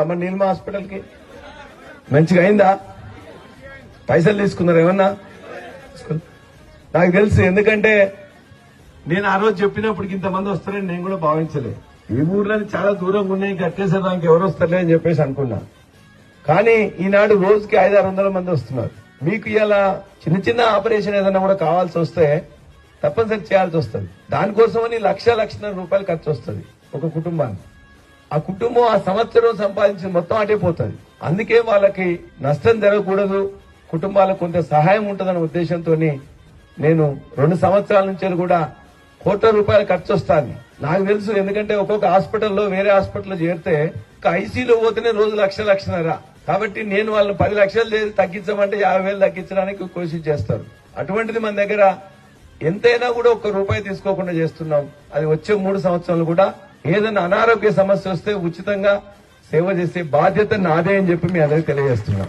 అమ్మ నీల్మ హాస్పిటల్కి మంచిగా అయిందా? పైసలు తీసుకున్నారు ఏమన్నా? నాకు తెలుసు ఎందుకంటే నేను ఆ రోజు చెప్పినప్పుడు ఇంతమంది వస్తారని నేను కూడా భావించలేదు ఈ ఊర్లో చాలా దూరంగా ఉన్నాయి కట్టేసేదానికి ఎవరు వస్తారులే అని చెప్పేసి అనుకున్నా. కానీ ఈనాడు రోజుకి ఐదు ఆరు వందల మంది వస్తున్నారు. మీకు ఇలా చిన్న చిన్న ఆపరేషన్ ఏదైనా కూడా కావాల్సి వస్తే తప్పనిసరి చేయాల్సి వస్తుంది. దానికోసమని లక్ష లక్షన్నర రూపాయలు ఖర్చు వస్తుంది ఒక కుటుంబానికి. ఆ కుటుంబం ఆ సంవత్సరం సంపాదించిన మొత్తం అటే పోతుంది. అందుకే వాళ్ళకి నష్టం జరగకూడదు. కుటుంబాలకు కొంత సహాయం ఉంటుందన్న ఉద్దేశంతో నేను రెండు సంవత్సరాల నుంచి కూడా కోట్ల రూపాయలు ఖర్చు వస్తుంది నాకు తెలుసు ఎందుకంటే ఒక్కొక్క హాస్పిటల్లో వేరే హాస్పిటల్లో చేరితే ఒక ఐసీలో పోతేనే రోజు లక్ష లక్షన్నర. కాబట్టి నేను వాళ్ళని పది లక్షలు చేసి తగ్గించమంటే యాభై వేలు తగ్గించడానికి కోషిష్ చేస్తారు. అటువంటిది మన దగ్గర ఎంతైనా కూడా ఒక్క రూపాయి తీసుకోకుండా చేస్తున్నాం. అది వచ్చే మూడు సంవత్సరాలు కూడా ఏదైనా అనారోగ్య సమస్య వస్తే ఉచితంగా సేవ చేసే బాధ్యత నాదే అని చెప్పి మీ అందరికి తెలియజేస్తున్నాం.